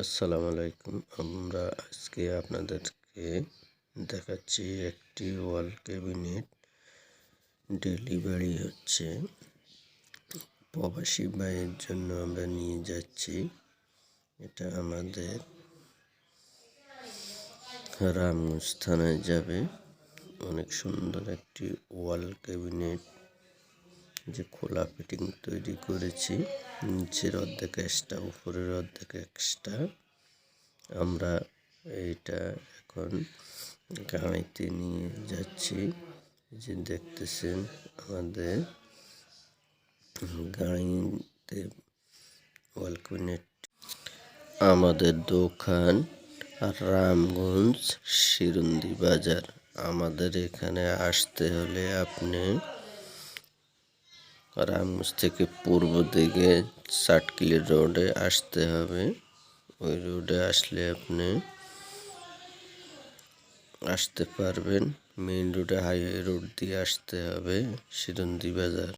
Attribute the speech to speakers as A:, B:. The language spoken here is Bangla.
A: আসসালামু আলাইকুম। আমরা আজকে আপনাদেরকে দেখাচ্ছি একটি ওয়াল ক্যাবিনেট। ডেলিভারি হচ্ছে। প্রবাসী ভাইয়ের জন্য আমরা নিয়ে যাচ্ছি। এটা আমাদের রামগঞ্জ থানায় যাবে। অনেক সুন্দর একটি ওয়াল ক্যাবিনেট। যে খোলা ফিটিং তৈরি করেছি, নিচের অর্ধেক এক্সট্রা উপরের অর্ধেক এক্সট্রা আমরা এইটা এখন গাড়িতে নিয়ে যাচ্ছি। যে দেখতেছেন আমাদের গাড়িতে ওয়ালকুনেট আমাদের দোকান, রামগঞ্জ শিরুন্দি বাজার। আমাদের এখানে আসতে হলে আপনি রামগঞ্জ থেকে পূর্ব দিকে সাটকিলি রোডে আসতে হবে। ওই রোডে আসলে আপনি আসতে পারবেন। মেইন রোডে হাইওয়ে রোড দিয়ে আসতে হবে, সিরন্দি বাজার।